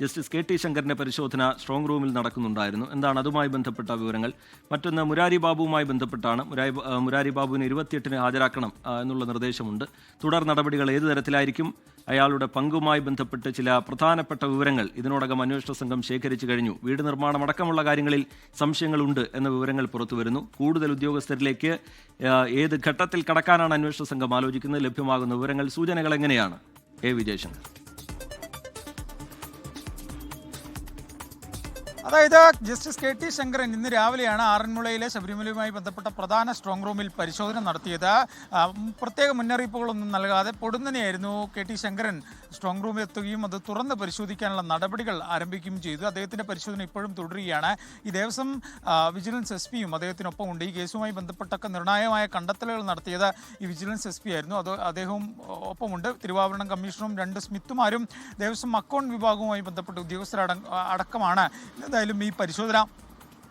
Justice K T ശങ്കറിന്റെ പരിശോധന strong റൂമിൽ നടക്കുന്നുണ്ടായിരുന്നു. എന്താണ് അതുമായി ബന്ധപ്പെട്ട വിവരങ്ങൾ? മറ്റൊന്ന് മുരാരി ബാബുവുമായി ബന്ധപ്പെട്ടാണ്. മുരാരി മുരാരി ബാബുവിനെ ഇരുപത്തിയെട്ടിന് ഹാജരാക്കണം എന്നുള്ള നിർദ്ദേശമുണ്ട്. തുടർ നടപടികൾ ഏത് തരത്തിലായിരിക്കും? അയാളുടെ പങ്കുമായി ബന്ധപ്പെട്ട് ചില പ്രധാനപ്പെട്ട വിവരങ്ങൾ ഇതിനോടകം അന്വേഷണ സംഘം ശേഖരിച്ചു കഴിഞ്ഞു. വീട് നിർമ്മാണം അടക്കമുള്ള കാര്യങ്ങളിൽ സംശയങ്ങളുണ്ട് എന്ന വിവരങ്ങൾ പുറത്തുവരുന്നു കൂടുതൽ ഉദ്യോഗസ്ഥരിലേക്ക് ഏത് ഘട്ടത്തിൽ കടക്കാനാണ് അന്വേഷണ സംഘം ആലോചിക്കുന്നത്? ലഭ്യമാകുന്ന വിവരങ്ങൾ സൂചനകൾ എങ്ങനെയാണ്? എ. വിജയശങ്കർ. അതായത് ജസ്റ്റിസ് കെ ടി ശങ്കരൻ ഇന്ന് രാവിലെയാണ് ആറന്മുളയിലെ ശബരിമലയുമായി ബന്ധപ്പെട്ട പ്രധാന സ്ട്രോങ് റൂമിൽ പരിശോധന നടത്തിയത്. പ്രത്യേക മുന്നറിയിപ്പുകളൊന്നും നൽകാതെ പൊടുന്നനെയായിരുന്നു കെ ടി ശങ്കരൻ. സ്ട്രോങ് റൂമിൽ എത്തുകയും അത് തുറന്ന് പരിശോധിക്കാനുള്ള നടപടികൾ ആരംഭിക്കുകയും ചെയ്തു. അദ്ദേഹത്തിന്റെ പരിശോധന ഇപ്പോഴും തുടരുകയാണ്. ഈ ദേവസ്വം വിജിലൻസ് എസ് പിയും അദ്ദേഹത്തിനൊപ്പം ഉണ്ട്. ഈ കേസുമായി ബന്ധപ്പെട്ടൊക്കെ നിർണായകമായ കണ്ടെത്തലുകൾ നടത്തിയത് ഈ വിജിലൻസ് എസ് പി ആയിരുന്നു അത് അദ്ദേഹവും ഒപ്പമുണ്ട്. തിരുവാഭരണം കമ്മീഷണറും രണ്ട് സ്മിത്തുമാരും ദേവസ്വം അക്കൗണ്ട് വിഭാഗവുമായി ബന്ധപ്പെട്ട ഉദ്യോഗസ്ഥരട അടക്കമാണ്. എന്തായാലും ഈ പരിശോധന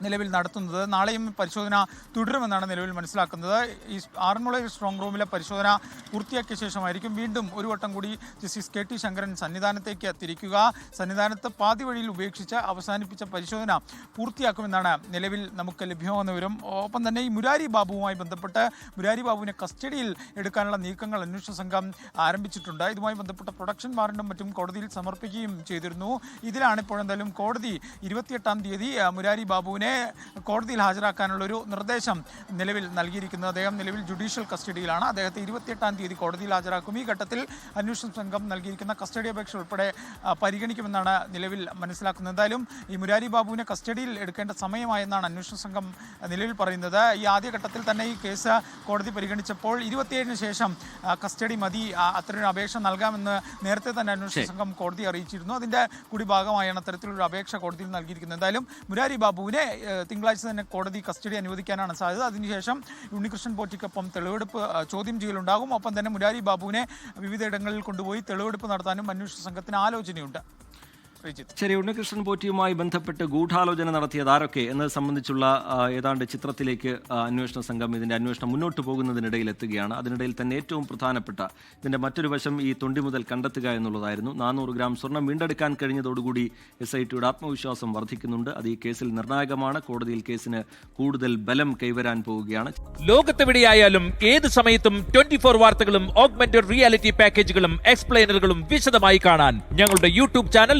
നിലവിൽ നടത്തുന്നത്. നാളെയും പരിശോധന തുടരുമെന്നാണ് നിലവിൽ മനസ്സിലാക്കുന്നത്. ഈ ആറന്മുള സ്ട്രോങ് റൂമിലെ പരിശോധന പൂർത്തിയാക്കിയ ശേഷമായിരിക്കും വീണ്ടും ഒരു വട്ടം കൂടി ജസ്റ്റിസ് കെ ടി ശങ്കരൻ സന്നിധാനത്തേക്ക് തിരിക്കുക സന്നിധാനത്ത് പാതി വഴിയിൽ ഉപേക്ഷിച്ച് അവസാനിപ്പിച്ച പരിശോധന പൂർത്തിയാക്കുമെന്നാണ് നിലവിൽ നമുക്ക് ലഭ്യമാകുന്ന വിവരം. ഒപ്പം തന്നെ ഈ മുരാരി ബാബുവുമായി ബന്ധപ്പെട്ട് മുരാരി ബാബുവിനെ കസ്റ്റഡിയിൽ എടുക്കാനുള്ള നീക്കങ്ങൾ അന്വേഷണ സംഘം ആരംഭിച്ചിട്ടുണ്ട്. ഇതുമായി ബന്ധപ്പെട്ട പ്രൊഡക്ഷൻ വാറണ്ടും മറ്റും കോടതിയിൽ സമർപ്പിക്കുകയും ചെയ്തിരുന്നു. ഇതിലാണ് ഇപ്പോഴെന്തായാലും കോടതി ഇരുപത്തിയെട്ടാം തീയതി മുരാരി ബാബുവിനെ കോടതിയിൽ ഹാജരാക്കാനുള്ള ഒരു നിർദ്ദേശം നിലവിൽ നൽകിയിരിക്കുന്നത് അദ്ദേഹം നിലവിൽ ജുഡീഷ്യൽ കസ്റ്റഡിയിലാണ്. അദ്ദേഹത്തെ ഇരുപത്തിയെട്ടാം തീയതി കോടതിയിൽ ഹാജരാക്കും. ഈ ഘട്ടത്തിൽ അന്വേഷണ സംഘം നൽകിയിരിക്കുന്ന കസ്റ്റഡി അപേക്ഷ ഉൾപ്പെടെ പരിഗണിക്കുമെന്നാണ് നിലവിൽ മനസ്സിലാക്കുന്നത്. എന്തായാലും ഈ മുരാരി ബാബുവിനെ കസ്റ്റഡിയിൽ എടുക്കേണ്ട സമയമായെന്നാണ് അന്വേഷണ സംഘം നിലവിൽ പറയുന്നത്. ഈ ആദ്യഘട്ടത്തിൽ തന്നെ ഈ കേസ് കോടതി പരിഗണിച്ചപ്പോൾ ഇരുപത്തിയേഴിന് ശേഷം കസ്റ്റഡി മതി അത്രയും അത്തരമൊരു അപേക്ഷ നൽകാമെന്ന് നേരത്തെ തന്നെ അന്വേഷണ സംഘം കോടതി അറിയിച്ചിരുന്നു. അതിന്റെ കൂടി ഭാഗമായാണ് അത്തരത്തിലൊരു അപേക്ഷ കോടതിയിൽ നൽകിയിരിക്കുന്നത്. എന്തായാലും മുരാരി ബാബുവിനെ തിങ്കളാഴ്ച തന്നെ കോടതി കസ്റ്റഡി അനുവദിക്കാനാണ് സാധ്യത. അതിനുശേഷം ഉണ്ണികൃഷ്ണൻ പോറ്റിക്കൊപ്പം തെളിവെടുപ്പ് ചോദ്യം ചെയ്യലുണ്ടാകും. ഒപ്പം തന്നെ മുരാരി ബാബുവിനെ വിവിധ ഇടങ്ങളിൽ കൊണ്ടുപോയി തെളിവെടുപ്പ് നടത്താനും അന്വേഷണ സംഘത്തിന് ആലോചനയുണ്ട്. ശരി ഉണ്ണികൃഷ്ണൻ പോറ്റിയുമായി ബന്ധപ്പെട്ട് ഗൂഢാലോചന നടത്തിയത് ആരൊക്കെ എന്നത് സംബന്ധിച്ചുള്ള ഏതാണ്ട് ചിത്രത്തിലേക്ക് അന്വേഷണ സംഘം ഇതിന്റെ അന്വേഷണം മുന്നോട്ട് പോകുന്നതിനിടയിൽ എത്തുകയാണ്. അതിനിടയിൽ തന്നെ ഏറ്റവും പ്രധാനപ്പെട്ട ഇതിന്റെ മറ്റൊരു വശം ഈ തൊണ്ടി മുതൽ കണ്ടെത്തുക എന്നുള്ളതായിരുന്നു. നാനൂറ് ഗ്രാം സ്വർണം വീണ്ടെടുക്കാൻ കഴിഞ്ഞതോടുകൂടി എസ് ഐ ടിയുടെ ആത്മവിശ്വാസം വർദ്ധിക്കുന്നുണ്ട്. അത് ഈ കേസിൽ നിർണായകമാണ്. കോടതിയിൽ കേസിന് കൂടുതൽ ബലം കൈവരാൻ പോവുകയാണ്. ലോകത്തെവിടെയായാലും ഏത് സമയത്തും ട്വന്റി ഫോർ വാർത്തകളും ഓഗ്മെന്റഡ് റിയാലിറ്റി പാക്കേജുകളും എക്സ്പ്ലെയിനറുകളും വിശദമായി കാണാൻ ഞങ്ങളുടെ യൂട്യൂബ് ചാനൽ